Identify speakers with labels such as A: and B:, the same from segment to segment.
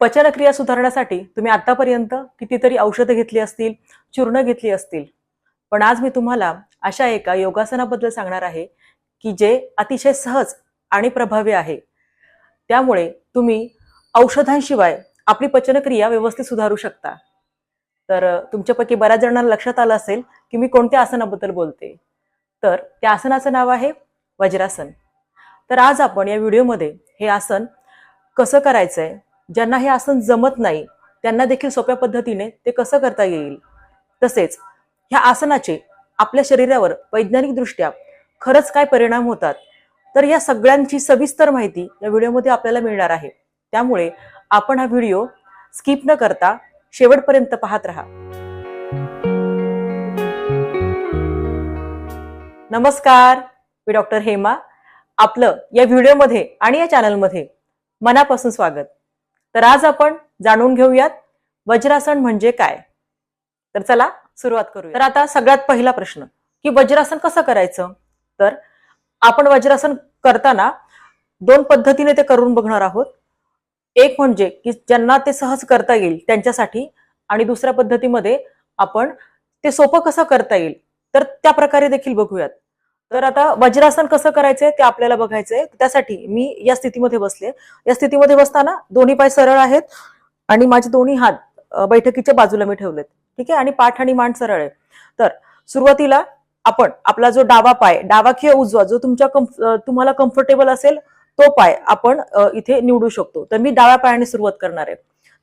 A: पचनक्रिया सुधारण्यासाठी तुम्ही आतापर्यंत कितीतरी औषधं घेतली असतील चूर्ण घेतली असतील. पण आज मी तुम्हाला अशा एका योगासनाबद्दल सांगणार आहे की जे अतिशय सहज आणि प्रभावी आहे. त्यामुळे तुम्ही औषधांशिवाय आपली पचनक्रिया व्यवस्थित सुधारू शकता. तर तुमच्यापैकी बऱ्याच जणांना लक्षात आलं असेल की मी कोणत्या आसनाबद्दल बोलते. तर त्या आसनाचं नाव आहे वज्रासन. तर आज आपण या व्हिडिओमध्ये हे आसन कसं करायचं आहे ज्यांना हे आसन जमत नाही त्यांना देखील सोप्या पद्धतीने ते कसं करता येईल? तसेच ह्या आसनाचे आपल्या शरीरावर वैज्ञानिकदृष्ट्या खरंच काय परिणाम होतात? तर या सगळ्यांची सविस्तर माहिती या व्हिडिओमध्ये आपल्याला मिळणार आहे. त्यामुळे आपण हा व्हिडिओ स्किप न करता शेवटपर्यंत पाहत राहा. नमस्कार मी डॉक्टर हेमा. आपलं या व्हिडिओमध्ये आणि या चॅनलमध्ये मनापासून स्वागत. तर आज आपण जाणून घेऊयात वज्रासन म्हणजे काय. तर चला सुरुवात करूया. तर आता सगळ्यात पहिला प्रश्न की वज्रासन कसं करायचं? तर आपण वज्रासन करताना दोन पद्धतीने ते करून बघणार आहोत. एक म्हणजे की ज्यांना ते सहज करता येईल त्यांच्यासाठी आणि दुसऱ्या पद्धतीमध्ये आपण ते सोपं कसं करता येईल तर त्या प्रकारे देखील बघूयात. तर आता वज्रासन कसं करायचंय ते आपल्याला बघायचंय. त्यासाठी मी या स्थितीमध्ये बसले. या स्थितीमध्ये बसताना दोन्ही पाय सरळ आहेत आणि माझे दोन्ही हात बैठकीच्या बाजूला मी ठेवलेत. ठीक आहे? आणि पाठ आणि मान सरळ आहे. तर सुरुवातीला आपण आपला जो डावा पाय डावा किंवा उजवा जो तुमच्या कम्फ- तुम्हाला कम्फर्टेबल असेल तो पाय आपण इथे निवडू शकतो. तर मी डाव्या पायाने सुरुवात करणार आहे.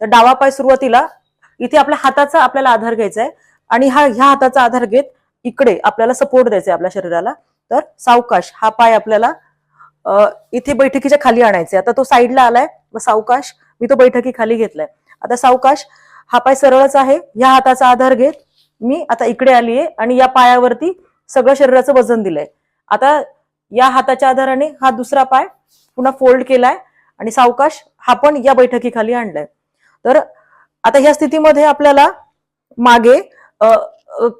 A: तर डावा पाय सुरुवातीला इथे आपल्या हाताचा आपल्याला आधार घ्यायचा आहे आणि हा ह्या हाताचा आधार घेत इकडे आपल्याला सपोर्ट द्यायचा आहे आपल्या शरीराला. तर सावकाश हा पाय आपल्याला इथे बैठकीच्या खाली आणायचा आता तो साईडला आलाय मग सावकाश मी तो बैठकी खाली घेतलाय. आता सावकाश हा पाय सरळच आहे ह्या हाताचा आधार घेत मी आता इकडे आली आहे आणि या पायावरती सगळं शरीराचं वजन दिलंय. आता या हाताच्या आधाराने हा दुसरा पाय पुन्हा फोल्ड केलाय आणि सावकाश हा पण या बैठकीखाली आणलाय. तर आता ह्या स्थितीमध्ये आपल्याला मागे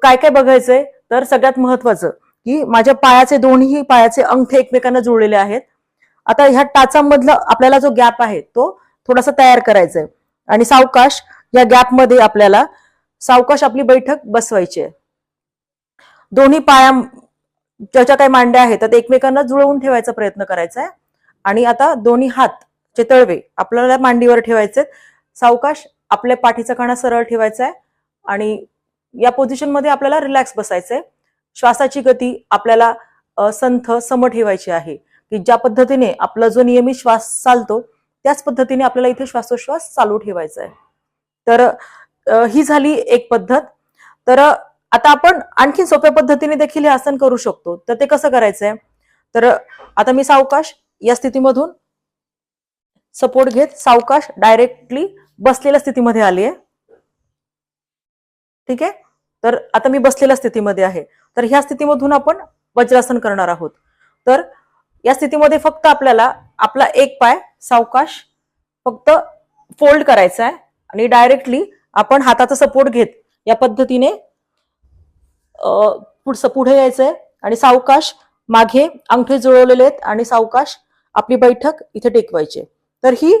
A: काय काय बघायचंय? तर सगळ्यात महत्वाचं की माझ्या पायाचे दोन्ही पायाचे अंगठे एकमेकांना जुळलेले आहेत. आता ह्या टाचांमधला आपल्याला जो गॅप आहे तो थोडासा तयार करायचा आहे आणि सावकाश या गॅपमध्ये आपल्याला सावकाश आपली बैठक बसवायची आहे. दोन्ही पाया ज्याच्या काही मांड्या आहेत तर एकमेकांना जुळवून ठेवायचा प्रयत्न करायचा आहे. आणि आता दोन्ही हात चे तळवे आपल्याला मांडीवर ठेवायचे सावकाश आपल्या पाठीचा कणा सरळ ठेवायचा आहे. आणि या पोझिशनमध्ये आपल्याला रिलॅक्स बसायचंय. श्वासाची गती आपल्याला संथ सम ठेवायची आहे. की ज्या पद्धतीने आपला जो नियमित श्वास चालतो त्याच पद्धतीने आपल्याला इथे श्वासोश्वास चालू ठेवायचा आहे. तर ही झाली एक पद्धत. तर आता आपण आणखी सोप्या पद्धतीने देखील हे आसन करू शकतो. तर ते कसं करायचंय? तर आता मी सावकाश या स्थितीमधून सपोर्ट घेत सावकाश डायरेक्टली बसलेल्या स्थितीमध्ये आली आहे ठीक आहे? तर आता मी बसलेल्या स्थितीमध्ये आहे. तर ह्या स्थितीमधून आपण वज्रासन करणार आहोत. तर या स्थितीमध्ये फक्त आपल्याला आपला एक पाय सावकाश फक्त फोल्ड करायचा आहे आणि डायरेक्टली आपण हाताचा सपोर्ट घेत या पद्धतीने पुढचं पुढे यायचंय आणि सावकाश मागे अंगठे जुळवलेले आहेत आणि सावकाश आपली बैठक इथे टेकवायची तर ही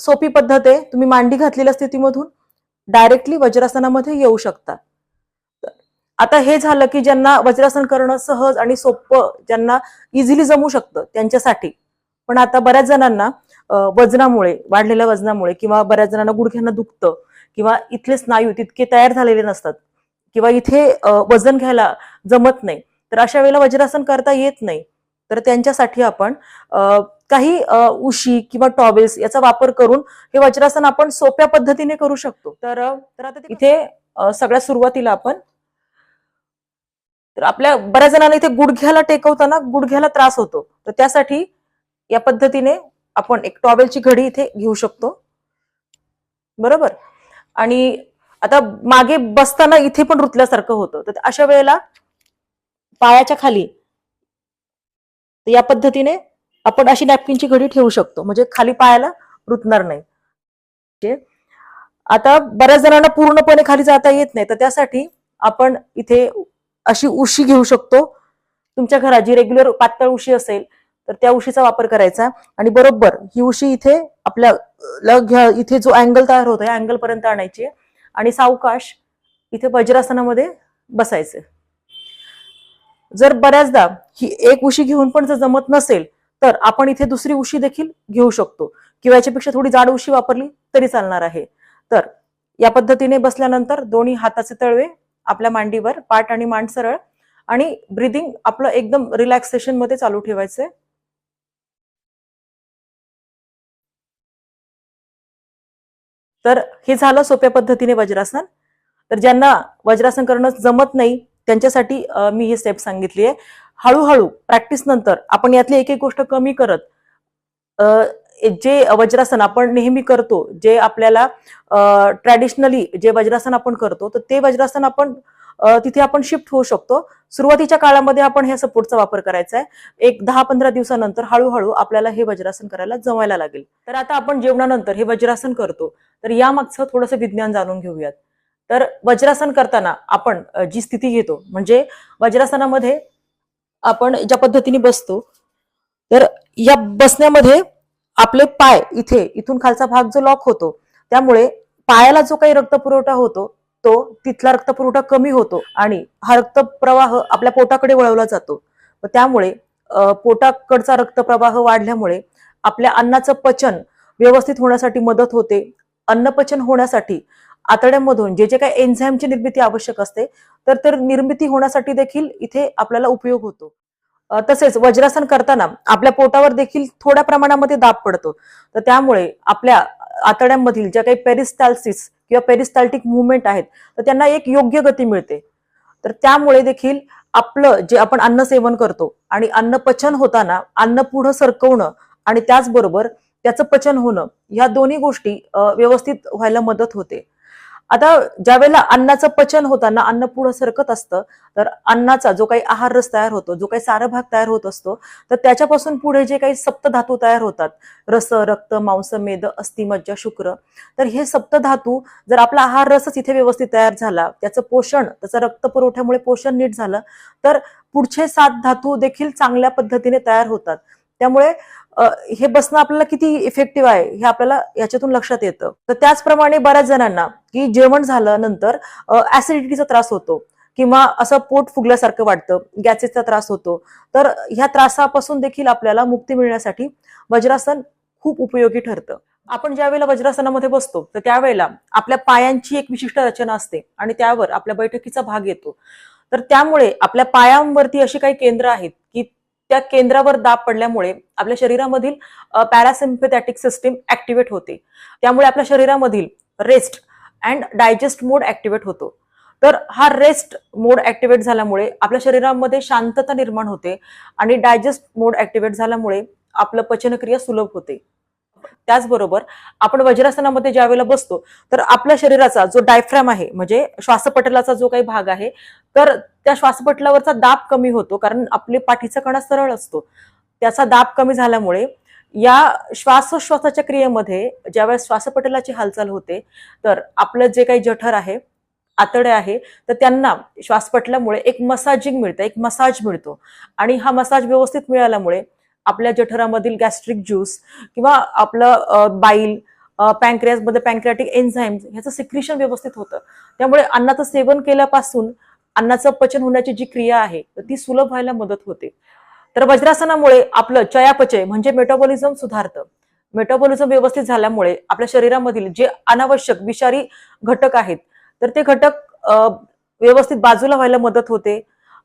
A: सोपी पद्धत आहे. तुम्ही मांडी घातलेल्या स्थितीमधून डायरेक्टली वज्रासनामध्ये येऊ शकता. आता हे झालं की ज्यांना वज्रासन करणं सहज आणि सोपं ज्यांना इझिली जमू शकतं त्यांच्यासाठी. पण आता बऱ्याच जणांना वजनामुळे वाढलेल्या वजनामुळे किंवा बऱ्याच जणांना गुडघ्यांना दुखतं किंवा इथले स्नायू तितके तयार झालेले नसतात किंवा इथे वजन घ्यायला जमत नाही तर अशा वेळेला वज्रासन करता येत नाही. तर त्यांच्यासाठी आपण काही उशी किंवा टॉवेल्स याचा वापर करून हे वज्रासन आपण सोप्या पद्धतीने करू शकतो. तर तर आता इथे सगळ्या सुरुवातीला आपण तर आपल्या बऱ्याच जणांना इथे गुडघ्याला टेकवताना गुडघ्याला त्रास होतो. तर त्यासाठी या पद्धतीने आपण एक टॉवेलची घडी इथे घेऊ शकतो. बरोबर? आणि आता मागे बसताना इथे पण रुतल्यासारखं होतं. तर अशा वेळेला पायाच्या खाली तर या पद्धतीने आपण अशी नॅपकिनची घडी ठेवू शकतो. म्हणजे खाली पायाला रुतणार नाही. ठीक आता बऱ्याच जणांना पूर्णपणे खाली जाता येत नाही. तर त्यासाठी आपण इथे अशी उशी घेऊ शकतो. तुमच्या घरात जी रेग्युलर पातळ उशी असेल तर त्या उशीचा वापर करायचा. आणि बरोबर ही उशी इथे आपल्याला घ्या इथे जो अँगल तयार होतो या अँगल पर्यंत आणायची आणि सावकाश इथे वज्रासनामध्ये बसायचे. जर बऱ्याचदा ही एक उशी घेऊन पण जर जमत नसेल तर आपण इथे दुसरी उशी देखील घेऊ शकतो. किंवा याच्यापेक्षा थोडी जाड उशी वापरली तरी चालणार आहे. तर या पद्धतीने बसल्यानंतर दोन्ही हाताचे तळवे आपल्या मांडीवर पाठ आणि मांड सरळ. आणि ब्रिदिंग आपलं एकदम रिलॅक्सेशनमध्ये चालू ठेवायचंय. तर हे झालं सोप्या पद्धतीने वज्रासन. तर ज्यांना वज्रासन करणं जमत नाही त्यांच्यासाठी मी ही स्टेप सांगितली आहे हळूहळू प्रॅक्टिस नंतर आपण यातली एक एक गोष्ट कमी करत जे वज्रासन आपण नेहमी करतो जे आपल्याला ट्रॅडिशनली जे वज्रासन आपण करतो तर ते वज्रासन आपण तिथे आपण शिफ्ट होऊ शकतो. सुरुवातीच्या काळामध्ये आपण ह्या सपोर्टचा वापर करायचा आहे. एक दहा पंधरा दिवसानंतर हळूहळू आपल्याला हे वज्रासन करायला जमायला लागेल. तर आता आपण जेवणानंतर हे वज्रासन करतो. तर यामागचं थोडंसं विज्ञान जाणून घेऊयात. तर वज्रासन करताना आपण जी स्थिती घेतो म्हणजे वज्रासनामध्ये आपण ज्या पद्धतीने बसतो तर या बसण्यामध्ये आपले पाय इथे इथून खालचा भाग जो लॉक होतो त्यामुळे पायाला जो काही रक्तपुरवठा होतो तो तिथला रक्तपुरवठा कमी होतो आणि हा रक्तप्रवाह आपल्या पोटाकडे वळवला जातो. त्यामुळे पोटाकडचा रक्तप्रवाह वाढल्यामुळे आपल्या अन्नाचं पचन व्यवस्थित होण्यासाठी मदत होते. अन्नपचन होण्यासाठी आतड्यामधून जे जे काही एन्झाईमची निर्मिती आवश्यक असते तर तर निर्मिती होण्यासाठी देखील इथे आपल्याला उपयोग होतो. तसेच वज्रासन करताना आपल्या पोटावर देखील थोड्या प्रमाणामध्ये दाब पडतो. तर त्यामुळे आपल्या आतड्यांमधील ज्या काही पेरिस्टॅल्सिस किंवा पेरिस्टॅल्टिक मुवमेंट आहेत तर त्यांना एक योग्य गती मिळते. तर त्यामुळे देखील आपलं जे आपण अन्न सेवन करतो आणि अन्न पचन होताना अन्न पुढं सरकवणं आणि त्याचबरोबर त्याचं पचन होणं ह्या दोन्ही गोष्टी व्यवस्थित व्हायला मदत होते. आता ज्या वेळेला अन्नाचं पचन होताना अन्न पुढं सरकत असतं तर अन्नाचा जो काही आहार रस तयार होतो जो काही सारभाग तयार होत असतो तर त्याच्यापासून पुढे जे काही सप्तधातू तयार होतात रस रक्त मांस मेद अस्थिमज्जा शुक्र तर हे सप्तधातू जर आपला आहार रसच इथे व्यवस्थित तयार झाला त्याचं पोषण त्याचं रक्त पुरवठ्यामुळे पोषण नीट झालं तर पुढचे सात धातू देखील चांगल्या पद्धतीने तयार होतात. त्यामुळे हे बसणं आपल्याला किती इफेक्टिव्ह आहे हे आपल्याला याच्यातून लक्षात येतं. तर त्याचप्रमाणे बऱ्याच जणांना की जेवण झाल्यानंतर ऍसिडिटीचा त्रास होतो किंवा असं पोट फुगल्यासारखं वाटतं गॅसेसचा त्रास होतो. तर ह्या त्रासापासून देखील आपल्याला मुक्ती मिळण्यासाठी वज्रासन खूप उपयोगी ठरतं. आपण ज्या वेळेला वज्रासनामध्ये बसतो तर त्यावेळेला आपल्या पायांची एक विशिष्ट रचना असते आणि त्यावर आपल्या बैठकीचा भाग येतो. तर त्यामुळे आपल्या पायांवरती अशी काही केंद्र आहेत की त्या केंद्रावर दाब पडल्यामुळे आपल्या शरीरामधील पॅरासिम्पॅथॅटिक सिस्टीम ऍक्टिव्हेट होते. त्यामुळे आपल्या शरीरामधील rest and digest mode activate होतो. तर हा रेस्ट मोड ऍक्टिव्हेट झाल्यामुळे आपल्या शरीरामध्ये शांतता निर्माण होते आणि डायजेस्ट मोड ऍक्टिव्हेट झाल्यामुळे आपलं पचनक्रिया सुलभ होते. त्याचबरोबर आपण वज्रासनामध्ये ज्या वेळेला बसतो तर आपल्या शरीराचा जो डायफ्रॅम आहे म्हणजे श्वासपटलाचा जो काही भाग आहे तर त्या श्वासपटलावरचा दाब कमी होतो कारण आपली पाठीचा कणा सरळ असतो. त्याचा दाब कमी झाल्यामुळे या श्वासोश्वासाच्या क्रियेमध्ये ज्यावेळेस श्वासपटलाची हालचाल होते तर आपलं जे काही जठर आहे आतडे आहे तर त्यांना श्वासपटलामुळे एक मसाजिंग मिळतं एक मसाज मिळतो. आणि हा मसाज व्यवस्थित मिळाल्यामुळे आपल्या जठरामधील गॅस्ट्रिक ज्यूस किंवा आपलं बाईल पॅन्क्रियासमध्ये पॅन्क्रियाटिक एन्झाईम्स ह्याचं सिक्रिशन व्यवस्थित होतं. त्यामुळे अन्नाचं सेवन केल्यापासून अन्नाचं पचन होण्याची जी क्रिया आहे ती सुलभ व्हायला मदत होते. तर वज्रासनामुळे आपलं चयापचय म्हणजे मेटाबॉलिझम सुधारतं. मेटाबॉलिझम व्यवस्थित झाल्यामुळे आपल्या शरीरामधील जे अनावश्यक विषारी घटक आहेत तर ते घटक व्यवस्थित बाजूला व्हायला मदत होते.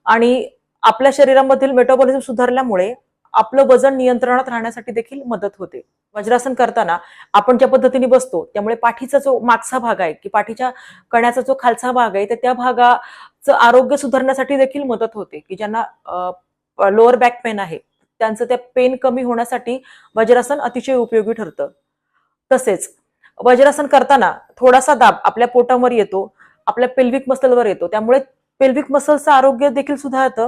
A: आणि आपल्या शरीरामधील मेटाबॉलिझम सुधारल्यामुळे आपलं वजन नियंत्रणात राहण्यासाठी देखील मदत होते. वज्रासन करताना आपण ज्या पद्धतीने बसतो त्यामुळे पाठीचा जो मागचा भाग आहे की पाठीच्या कण्याचा जो खालचा भाग आहे तर त्या भागाचं आरोग्य सुधारण्यासाठी देखील मदत होते की ज्यांना लोअर बॅक पेन आहे त्यांचं त्या पेन कमी होण्यासाठी वज्रासन अतिशय उपयोगी ठरतं. तसेच वज्रासन करताना थोडासा दाब आपल्या पोटावर येतो आपल्या पेल्विक मसलवर येतो त्यामुळे पेल्विक मसलचं आरोग्य देखील सुधारतं.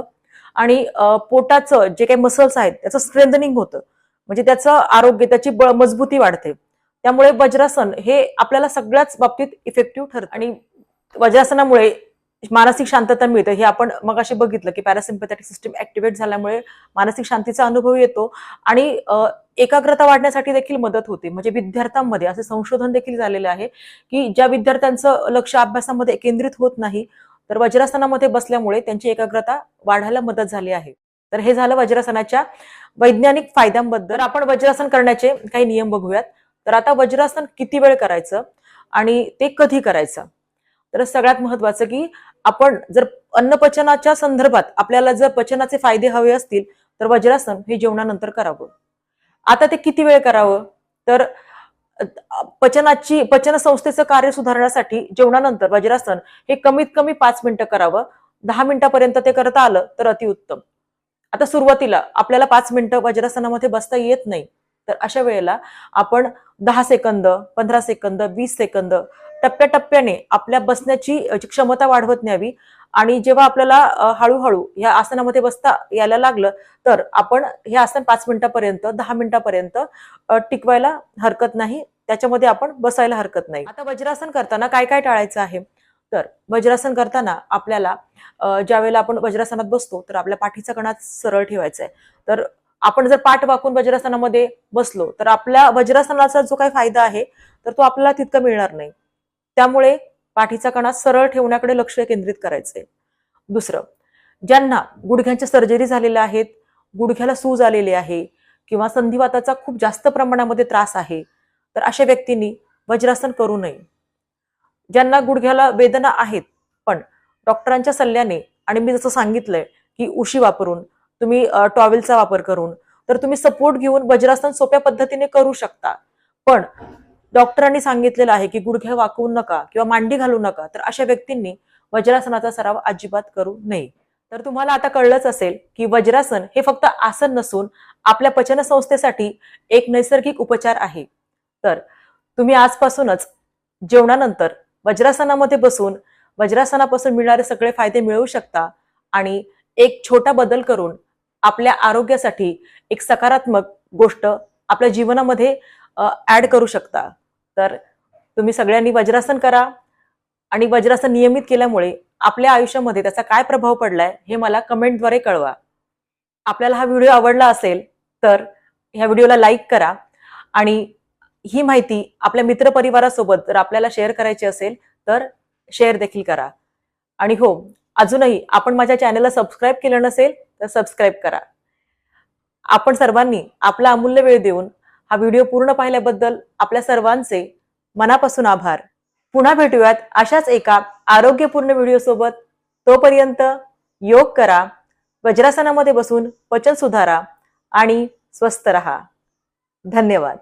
A: आणि पोटाचं जे काही मसल्स आहेत त्याचं स्ट्रेंथनिंग होतं. म्हणजे त्याचं आरोग्य त्याची बळ मजबूती वाढते. त्यामुळे वज्रासन हे आपल्याला सगळ्याच बाबतीत इफेक्टिव्ह ठरतं. आणि वज्रासनामुळे मानसिक शांतता मिळते. हे आपण मग बघितलं की पॅरासिम्पॅथॅटिक सिस्टीम ऍक्टिव्हेट झाल्यामुळे मानसिक शांतीचा अनुभव येतो. आणि एकाग्रता वाढण्यासाठी देखील मदत होते. म्हणजे विद्यार्थ्यांमध्ये असे संशोधन देखील झालेले आहे की ज्या विद्यार्थ्यांचं लक्ष अभ्यासामध्ये केंद्रित होत नाही तर वज्रासनामध्ये बसल्यामुळे त्यांची एकाग्रता वाढायला मदत झाली आहे. तर हे झालं वज्रासनाच्या वैज्ञानिक फायद्यांबद्दल. आपण वज्रासन करण्याचे काही नियम बघूयात. तर आता वज्रासन किती वेळ करायचं आणि ते कधी करायचं? तर सगळ्यात महत्वाचं की आपण जर अन्नपचनाच्या संदर्भात आपल्याला जर पचनाचे फायदे हवे असतील तर वज्रासन हे जेवणानंतर करावं. आता ते किती वेळ करावं? तर पचनाची पचन संस्थेचं कार्य सुधारण्यासाठी जेवणानंतर वज्रासन हे कमीत कमी पाच मिनिटं करावं. दहा मिनिटापर्यंत ते करता आलं तर अतिउत्तम आता सुरुवातीला आपल्याला पाच मिनिटं वज्रासनामध्ये बसता येत नाही. तर अशा वेळेला आपण दहा सेकंद पंधरा सेकंद वीस सेकंद टप्प्याटप्प्याने आपल्या बसण्याची क्षमता वाढवत न्यावी. आणि जेव्हा आपल्याला हळूहळू ह्या आसनामध्ये बसता यायला लागलं तर आपण हे आसन पाच मिनिटापर्यंत दहा मिनिटापर्यंत टिकवायला हरकत नाही. त्याच्यामध्ये आपण बसायला हरकत नाही. आता वज्रासन करताना काय काय टाळायचं आहे? तर वज्रासन करताना आपल्याला ज्यावेळेला आपण वज्रासनात बसतो तर आपल्या पाठीचा कणा सरळ ठेवायचा आहे तर आपण जर पाठ वाकून वज्रासनामध्ये बसलो तर आपल्या वज्रासनाचा जो काही फायदा आहे तर तो आपल्याला तितका मिळणार नाही. त्यामुळे पाठीचा कणा सरळ ठेवण्याकडे लक्ष केंद्रित करायचंय. दुसरं ज्यांना गुडघ्यांच्या सर्जरी झालेल्या आहेत गुडघ्याला सूज आलेली आहे किंवा संधिवाताचा खूप जास्त प्रमाणामध्ये त्रास आहे तर अशा व्यक्तींनी वज्रासन करू नये. ज्यांना गुडघ्याला वेदना आहेत पण डॉक्टरांच्या सल्ल्याने आणि मी जसं सांगितलंय की उशी वापरून तुम्ही टॉवेलचा वापर करून तर तुम्ही सपोर्ट घेऊन वज्रासन सोप्या पद्धतीने करू शकता. पण डॉक्टरांनी सांगितलेलं आहे की गुडघे वाकवू नका किंवा मांडी घालू नका. तर अशा व्यक्तींनी वज्रासनाचा सराव अजिबात करू नये. तर तुम्हाला आता कळलंच असेल की वज्रासन हे फक्त आसन नसून आपल्या पचनसंस्थेसाठी एक नैसर्गिक उपचार आहे. तर तुम्ही आजपासूनच जेवणानंतर वज्रासनामध्ये बसून वज्रासनापासून मिळणारे सगळे फायदे मिळवू शकता आणि एक छोटा बदल करून आपल्या आरोग्यासाठी एक सकारात्मक गोष्ट आपल्या जीवनामध्ये ऍड करू शकता. तर तुम्ही सगळ्यांनी वज्रासन करा. आणि वज्रासन नियमित केल्यामुळे आपल्या आयुष्यामध्ये त्याचा काय प्रभाव पडलाय हे मला कमेंटद्वारे कळवा. आपल्याला हा व्हिडिओ आवडला असेल तर ह्या व्हिडिओला लाईक करा. आणि ही माहिती आपल्या मित्रपरिवारासोबत जर आपल्याला शेअर करायची असेल तर शेअर देखील करा. आणि हो अजूनही आपण माझ्या चॅनलला सबस्क्राईब केलं नसेल तर सबस्क्राईब करा. आपण सर्वांनी आपला अमूल्य वेळ देऊन हा व्हिडिओ पूर्ण पाहिल्याबद्दल आपल्या सर्वांचे मनापासून आभार. पुन्हा भेटूयात अशाच एका आरोग्यपूर्ण व्हिडिओ सोबत. तोपर्यंत योग करा वज्रासनामध्ये बसून पचन सुधारा आणि स्वस्थ रहा. धन्यवाद.